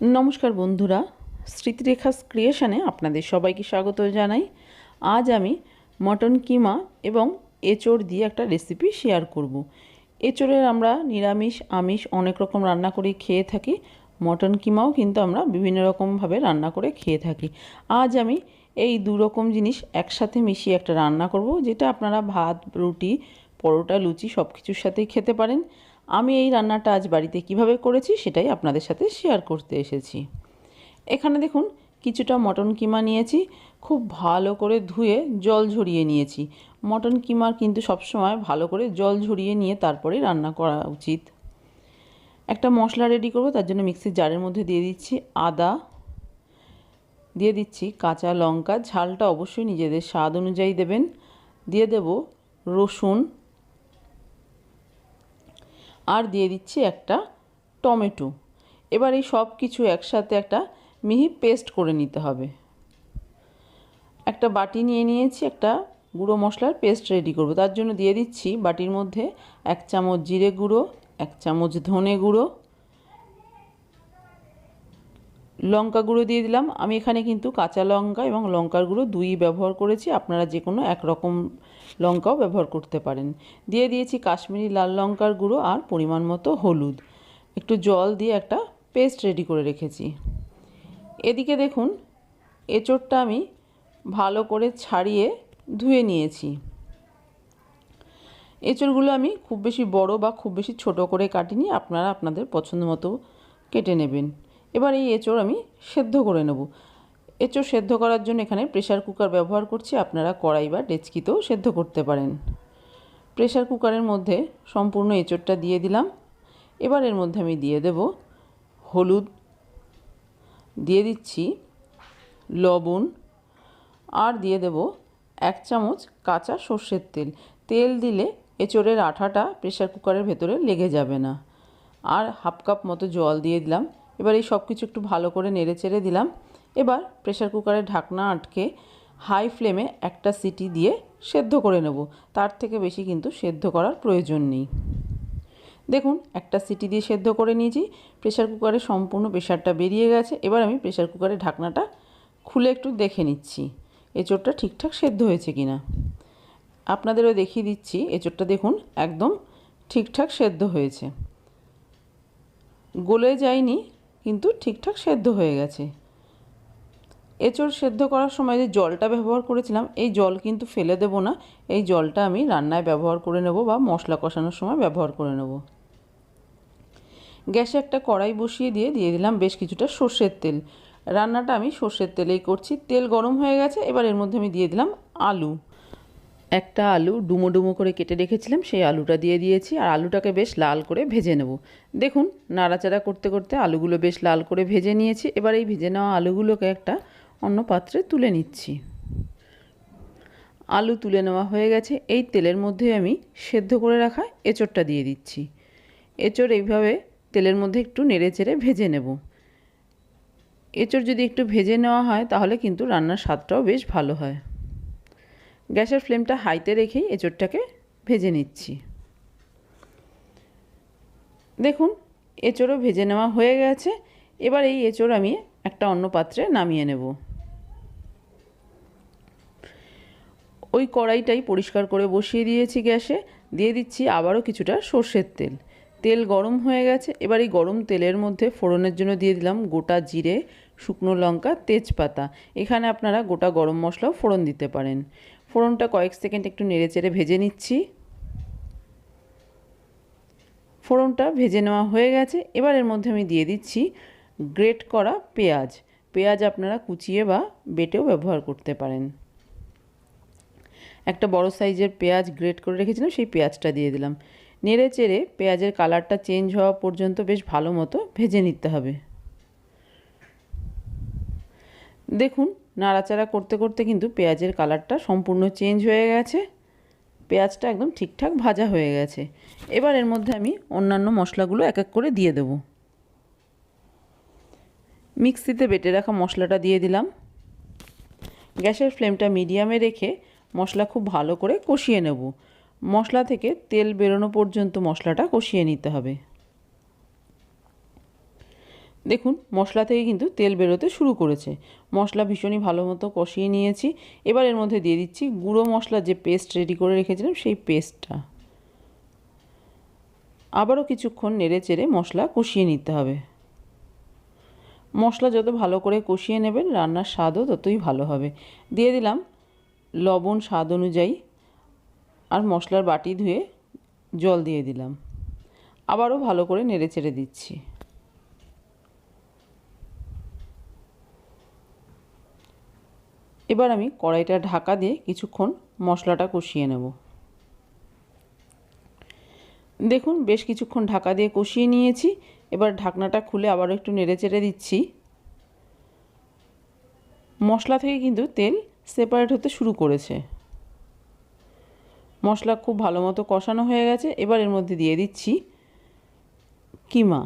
নমস্কার বন্ধুরা স্মৃতিরেখা ক্রিয়েশনে আপনাদের সবাইকে স্বাগত জানাই। আজ আমি মটন কিমা এবং এঁচড় দিয়ে একটা রেসিপি শেয়ার করব। এঁচড়ের আমরা নিরামিষ, আমিষ অনেক রকম রান্না করে খেয়ে থাকি। মটন কিমাও কিন্তু আমরা বিভিন্ন রকমভাবে রান্না করে খেয়ে থাকি। আজ আমি এই দু রকম জিনিস একসাথে মিশিয়ে একটা রান্না করব, যেটা আপনারা ভাত, রুটি, পরোটা, লুচি সব কিছুর সাথেই খেতে পারেন। আমি এই রান্নাটা আজ বাড়িতে কীভাবে করেছি সেটাই আপনাদের সাথে শেয়ার করতে এসেছি। এখানে দেখুন, কিছুটা মটন কিমা নিয়েছি, খুব ভালো করে ধুয়ে জল ঝরিয়ে নিয়েছি। মটন কিমার কিন্তু সবসময় ভালো করে জল ঝরিয়ে নিয়ে তারপরে রান্না করা উচিত। একটা মশলা রেডি করব, তার জন্য মিক্সির জারের মধ্যে দিয়ে দিচ্ছি আদা, দিয়ে দিচ্ছি কাঁচা লঙ্কা, ঝালটা অবশ্যই নিজেদের স্বাদ অনুযায়ী দেবেন। দিয়ে দেব রসুন আর দিয়ে দিচ্ছি একটা টমেটো। এবার এই সব কিছু একসাথে একটা মিহি পেস্ট করে নিতে হবে। একটা বাটি নিয়ে নিয়েছি, একটা গুঁড়ো মশলার পেস্ট রেডি করব। তার জন্য দিয়ে দিচ্ছি বাটির মধ্যে এক চামচ জিরে গুঁড়ো, এক চামচ ধনে গুঁড়ো লঙ্কা গুঁড়ো দিয়ে দিলাম। আমি এখানে কিন্তু কাঁচা লঙ্কা এবং লঙ্কার গুঁড়ো দুই ব্যবহার করেছি। আপনারা যে কোনো একরকম লঙ্কাও ব্যবহার করতে পারেন। দিয়ে দিয়েছি কাশ্মীরি লাল লঙ্কার গুঁড়ো আর পরিমাণ মতো হলুদ। একটু জল দিয়ে একটা পেস্ট রেডি করে রেখেছি। এদিকে দেখুন, এঁচোড়টা আমি ভালো করে ছাড়িয়ে ধুয়ে নিয়েছি। এঁচড়গুলো আমি খুব বেশি বড় বা খুব বেশি ছোট করে কাটিনি। আপনারা আপনাদের পছন্দ মতো কেটে নেবেন। এবার এই এঁচড় আমি সেদ্ধ করে নেব। এঁচড় সেদ্ধ করার জন্য এখানে প্রেশার কুকার ব্যবহার করছি। আপনারা কড়াই বা ডেচকিতেও সেদ্ধ করতে পারেন। প্রেশার কুকারের মধ্যে সম্পূর্ণ এঁচড়টা দিয়ে দিলাম। এবার এর মধ্যে আমি দিয়ে দেব হলুদ। দিয়ে দিচ্ছি লবণ। আর দিয়ে দেব এক চামচ কাঁচা সর্ষের তেল। তেল দিলে এঁচড়ের আঠাটা প্রেশার কুকারের ভেতরে লেগে যাবে না। আর হাফ কাপ মতো জল দিয়ে দিলাম। এবার এই সব কিছু একটু ভালো করে নেড়ে চেড়ে দিলাম। এবার প্রেশার কুকারের ঢাকনা আটকে হাই ফ্লেমে একটা সিটি দিয়ে সেদ্ধ করে নেব। তার থেকে বেশি কিন্তু সেদ্ধ করার প্রয়োজন নেই। দেখুন, একটা সিটি দিয়ে সেদ্ধ করে নিয়েছি। প্রেশার কুকারে সম্পূর্ণ প্রেশারটা বেরিয়ে গেছে। এবার আমি প্রেশার কুকারের ঢাকনাটা খুলে একটু দেখে নিচ্ছি, এঁচোড়টা ঠিকঠাক সেদ্ধ হয়েছে কি না আপনাদেরও দেখিয়ে দিচ্ছি, এঁচোড়টা দেখুন একদম ঠিকঠাক সেদ্ধ হয়েছে। গলে যায়নি কিন্তু ঠিকঠাক সেদ্ধ হয়ে গেছে। এঁচড় সেদ্ধ করার সময় যে জলটা ব্যবহার করেছিলাম, এই জল কিন্তু ফেলে দেব না। এই জলটা আমি রান্নায় ব্যবহার করে নেব বা মশলা কষানোর সময় ব্যবহার করে নেব। গ্যাসে একটা কড়াই বসিয়ে দিয়ে দিয়ে দিলাম বেশ কিছুটা সর্ষের তেল। রান্নাটা আমি সর্ষের তেলেই করছি। তেল গরম হয়ে গেছে, এবার এর মধ্যে আমি দিয়ে দিলাম আলু। একটা আলু ডুমো ডুমো করে কেটে রেখেছিলাম, সেই আলুটা দিয়ে দিয়েছি আর আলুটাকে বেশ লাল করে ভেজে নেব। দেখুন, নাড়াচাড়া করতে করতে আলুগুলো বেশ লাল করে ভেজে নিয়েছি, এবার এই ভেজে নেওয়া আলুগুলোকে একটা অন্য পাত্রে তুলে নিচ্ছি। আলু তুলে নেওয়া হয়ে গেছে, এই তেলের মধ্যে আমি সেদ্ধ করে রাখা এঁচড়টা দিয়ে দিচ্ছি। এঁচড় এইভাবে তেলের মধ্যে একটু নেড়ে চেড়ে ভেজে নেব। এঁচড় যদি একটু ভেজে নেওয়া হয়, তাহলে কিন্তু রান্নার স্বাদটাও বেশ ভালো হয়। গ্যাসের ফ্লেমটা হাইতে রেখেই এঁচড়টাকে ভেজে নিচ্ছি। দেখুন, এঁচড়ও ভেজে নেওয়া হয়ে গেছে। এবার এই এঁচড় আমি একটা অন্য পাত্রে নামিয়ে নেব। ওই কড়াইটাই পরিষ্কার করে বসিয়ে দিয়েছি গ্যাসে। দিয়ে দিচ্ছি আবারও কিছুটা সর্ষের তেল। তেল গরম হয়ে গেছে। এবার এই গরম তেলের মধ্যে ফোড়নের জন্য দিয়ে দিলাম গোটা জিরে, শুকনো লঙ্কা, তেজপাতা। এখানে আপনারা গোটা গরম মশলাও ফোড়ন দিতে পারেন। ফোড়নটা কয়েক সেকেন্ড একটু নেড়ে চেড়ে ভেজে নিচ্ছি। ফোড়নটা ভেজে নেওয়া হয়ে গেছে। এবার এর মধ্যে আমি দিয়ে দিচ্ছি গ্রেট করা পেঁয়াজ। পেঁয়াজ আপনারা কুচিয়ে বা বেটেও ব্যবহার করতে পারেন। একটা বড় সাইজের পেঁয়াজ গ্রেট করে রেখেছিলাম, সেই পেঁয়াজটা দিয়ে দিলাম। নেড়ে চেড়ে পেঁয়াজের কালারটা চেঞ্জ হওয়া পর্যন্ত বেশ ভালো মতো ভেজে নিতে হবে। দেখুন, নাড়াচাড়া করতে করতে কিন্তু পেঁয়াজের কালারটা সম্পূর্ণ চেঞ্জ হয়ে গেছে। পেঁয়াজটা একদম ঠিকঠাক ভাজা হয়ে গেছে। এবার এর মধ্যে আমি অন্যান্য মশলাগুলো এক এক করে দিয়ে দেব। মিক্সিতে বেটে রাখা মশলাটা দিয়ে দিলাম। গ্যাসের ফ্লেমটা মিডিয়ামে রেখে মশলা খুব ভালো করে কষিয়ে নেব। মশলা থেকে তেল বেরোনো পর্যন্ত মশলাটা কষিয়ে নিতে হবে। দেখুন, মশলা থেকে কিন্তু তেল বেরোতে শুরু করেছে। মশলা ভীষণই ভালো মতো কষিয়ে নিয়েছি। এবার এর মধ্যে দিয়ে দিচ্ছি গুঁড়ো মশলা যে পেস্ট রেডি করে রেখেছিলাম সেই পেস্টটা আবারও কিছুক্ষণ নেড়ে চেড়ে মশলা কষিয়ে নিতে হবে। মশলা যত ভালো করে কষিয়ে নেবেন, রান্নার স্বাদও ততই ভালো হবে। দিয়ে দিলাম লবণ স্বাদ অনুযায়ী আর মশলার বাটি ধুয়ে জল দিয়ে দিলাম। আবারও ভালো করে নেড়ে চেড়ে দিচ্ছি। এবার আমি কড়াইটা ঢাকা দিয়ে কিছুক্ষণ মশলাটা কষিয়ে নেব। দেখুন, বেশ কিছুক্ষণ ঢাকা দিয়ে কষিয়ে নিয়েছি। এবার ঢাকনাটা খুলে আবারও একটু নেড়ে চেড়ে দিচ্ছি। মশলা থেকে কিন্তু তেল সেপারেট হতে শুরু করেছে। মশলা খুব ভালো মতো কষানো হয়ে গেছে। এবার এর মধ্যে দিয়ে দিচ্ছি কিমা।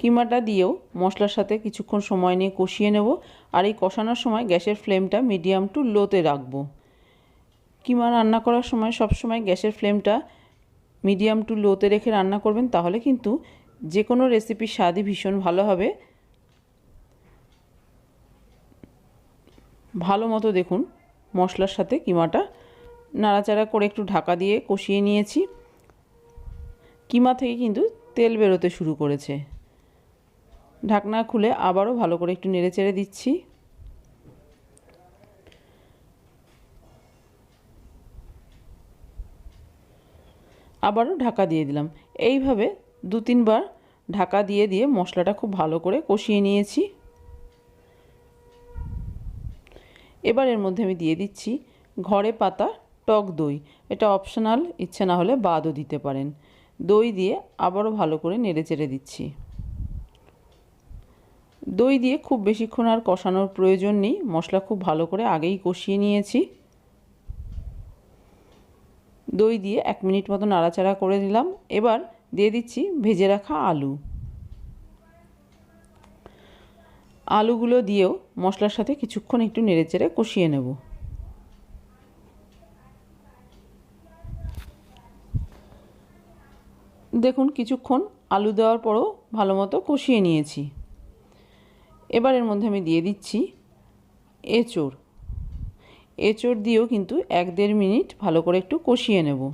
কিমাটা দিয়েও মশলার সাথে কিছুক্ষণ সময় নিয়ে কষিয়ে নেব আর এই কষানোর সময় গ্যাসের ফ্লেমটা মিডিয়াম টু লোতে রাখব। কিমা রান্না করার সময় সব সময় গ্যাসের ফ্লেমটা মিডিয়াম টু লোতে রেখে রান্না করবেন, তাহলে কিন্তু যে কোনো রেসিপির স্বাদই ভীষণ ভালো হবে। ভালো মতো দেখুন মশলার সাথে কিমাটা নাড়াচাড়া করে একটু ঢাকা দিয়ে কষিয়ে নিয়েছি। কিমা থেকে কিন্তু তেল বেরোতে শুরু করেছে। ঢাকনা খুলে আবারও ভালো করে একটু নেড়ে চেড়ে দিচ্ছি। আবারও ঢাকা দিয়ে দিলাম। এইভাবে দু তিনবার ঢাকা দিয়ে দিয়ে মশলাটা খুব ভালো করে কষিয়ে নিয়েছি। এবার এর মধ্যে আমি দিয়ে দিচ্ছি ঘরে পাতা, টক দই। এটা অপশনাল, ইচ্ছে না হলে বাদও দিতে পারেন। দই দিয়ে আবারও ভালো করে নেড়ে চেড়ে দিচ্ছি। দই দিয়ে খুব বেশিক্ষণ আর কষানোর প্রয়োজন নেই। মশলা খুব ভালো করে আগেই কষিয়ে নিয়েছি। দই দিয়ে এক মিনিট মতো নাড়াচাড়া করে দিলাম এবার দিয়ে দিচ্ছি ভেজে রাখা আলু। আলুগুলো দিয়েও মশলার সাথে কিছুক্ষণ একটু নেড়েচেড়ে কষিয়ে নেব। দেখুন, কিছুক্ষণ আলু দেওয়ার পরও ভালো মতো কষিয়ে নিয়েছি। এবার এর মধ্যে আমি দিয়ে দিচ্ছি এঁচড়। এঁচড় দিয়েও কিন্তু এক দেড় মিনিট ভালো করে একটু কষিয়ে নেব।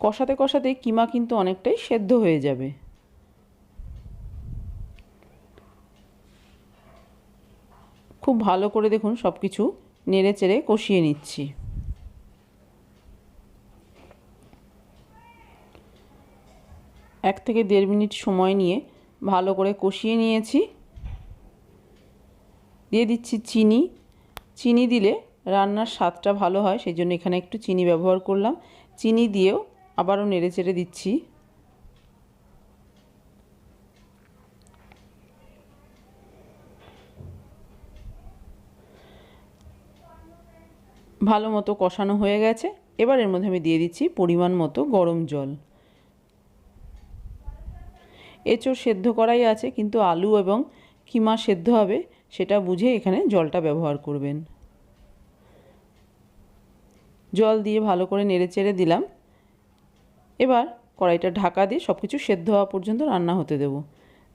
কষাতে কষাতে কিমা কিন্তু অনেকটাই সেদ্ধ হয়ে যাবে। খুব ভালো করে দেখুন সব কিছু নেড়ে চেড়ে কষিয়ে নিচ্ছি। এক থেকে দেড় মিনিট সময় নিয়ে ভালো করে কষিয়ে নিয়েছি। দিয়ে দিচ্ছি চিনি। চিনি দিলে রান্নার স্বাদটা ভালো হয় সেই জন্য এখানে একটু চিনি ব্যবহার করলাম। চিনি দিয়েও আবারও নেড়ে চেড়ে দিচ্ছি। ভালো মতো কষানো হয়ে গেছে। এবার এর মধ্যে আমি দিয়ে দিচ্ছি পরিমাণ মতো গরম জল। এঁচড় সেদ্ধ করাই আছে, কিন্তু আলু এবং কিমা সেদ্ধ হবে, সেটা বুঝে এখানে জলটা ব্যবহার করবেন। জল দিয়ে ভালো করে নেড়ে চেড়ে দিলাম। এবার কড়াইটা ঢাকা দিয়ে সব কিছু সেদ্ধ হওয়া পর্যন্ত রান্না হতে দেব।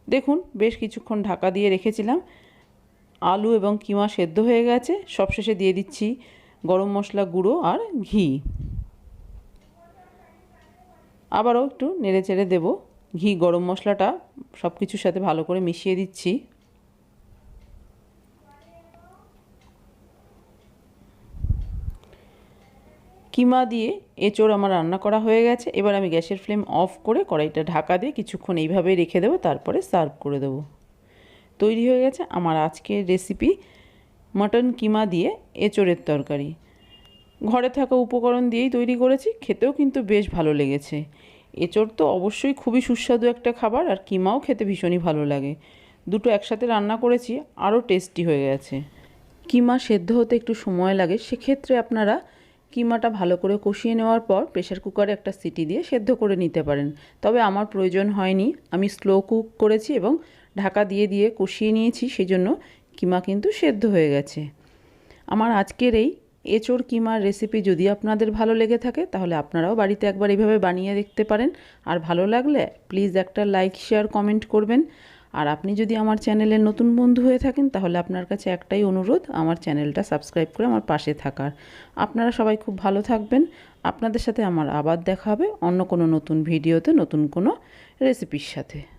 দেখুন, বেশ কিছুক্ষণ ঢাকা দিয়ে রেখেছিলাম। আলু এবং কিমা সেদ্ধ হয়ে গেছে। সবশেষে দিয়ে দিচ্ছি গরম মশলা গুঁড়ো আর ঘি। আবারও একটু নেড়ে চেড়ে দেবো। ঘি, গরম মশলাটা সব কিছুর সাথে ভালো করে মিশিয়ে দিচ্ছি। কিমা দিয়ে এঁচোড় আমার রান্না করা হয়ে গেছে। এবার আমি গ্যাসের ফ্লেম অফ করে কড়াইটা ঢাকা দিয়ে কিছুক্ষণ এইভাবেই রেখে দেবো, তারপরে সার্ভ করে দেবো। তৈরি হয়ে গেছে আমার আজকের রেসিপি মাটন কিমা দিয়ে এঁচোড়ের তরকারি। ঘরে থাকা উপকরণ দিয়েই তৈরি করেছি, খেতেও কিন্তু বেশ ভালো লেগেছে। এঁচড় তো অবশ্যই খুবই সুস্বাদু একটা খাবার আর কিমাও খেতে ভীষণই ভালো লাগে। দুটো একসাথে রান্না করেছি, আরও টেস্টি হয়ে গেছে। কিমা সেদ্ধ হতে একটু সময় লাগে, সেক্ষেত্রে আপনারা কিমাটা ভালো করে কষিয়ে নেওয়ার পর প্রেশার কুকারে একটা সিটি দিয়ে সেদ্ধ করে নিতে পারেন। তবে আমার প্রয়োজন হয়নি, আমি স্লো কুক করেছি এবং ঢাকা দিয়ে দিয়ে কষিয়ে নিয়েছি, সেজন্য কিমা কিন্তু সেদ্ধ হয়ে গেছে। আমার আজকের এই এঁচোড় কিমার রেসিপি যদি আপনাদের ভালো লেগে থাকে, তাহলে আপনারাও বাড়িতে একবার এইভাবে বানিয়ে দেখতে পারেন। আর ভালো লাগলে প্লিজ একটা লাইক শেয়ার কমেন্ট করবেন। আর আপনি যদি আমার চ্যানেলের নতুন বন্ধু হয়ে থাকেন, তাহলে আপনার কাছে একটাই অনুরোধ, আমার চ্যানেলটা সাবস্ক্রাইব করে আমার পাশে থাকার। আপনারা সবাই খুব ভালো থাকবেন। আপনাদের সাথে আমার আবার দেখা হবে অন্য কোনো নতুন ভিডিওতে নতুন কোনো রেসিপির সাথে।